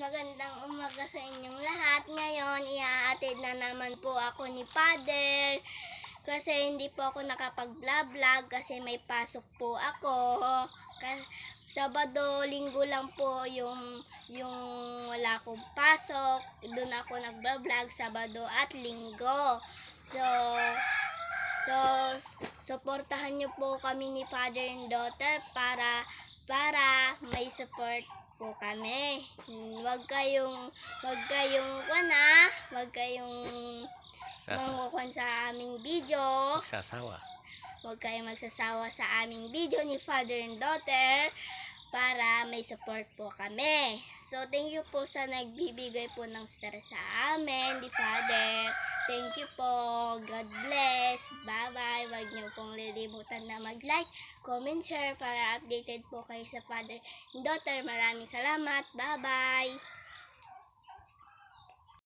magandang umaga sa inyong lahat. Ngayon, iaatid na naman po ako ni Father. Kasi hindi po ako nakapag-vlog kasi may pasok po ako. Sabado, linggo lang po yung yung wala akong pasok. Doon ako nagba-vlog Sabado at linggo. So, so, suportahan niyo po kami ni Father and Daughter para support po kami. Huwag kayong wag kayong wana, wag kayong Sasa, mangukwan sa aming video. magsasawa. Huwag kayong magsasawa sa aming video ni Father and Daughter para may support po kami. So, thank you po sa nagbibigay po ng star sa amin, ni Father. Thank you po. God bless. Bye-bye. Huwag niyo pong lilimutan na mag-like, comment, share para updated po kayo sa Father and Daughter. Maraming salamat. Bye-bye.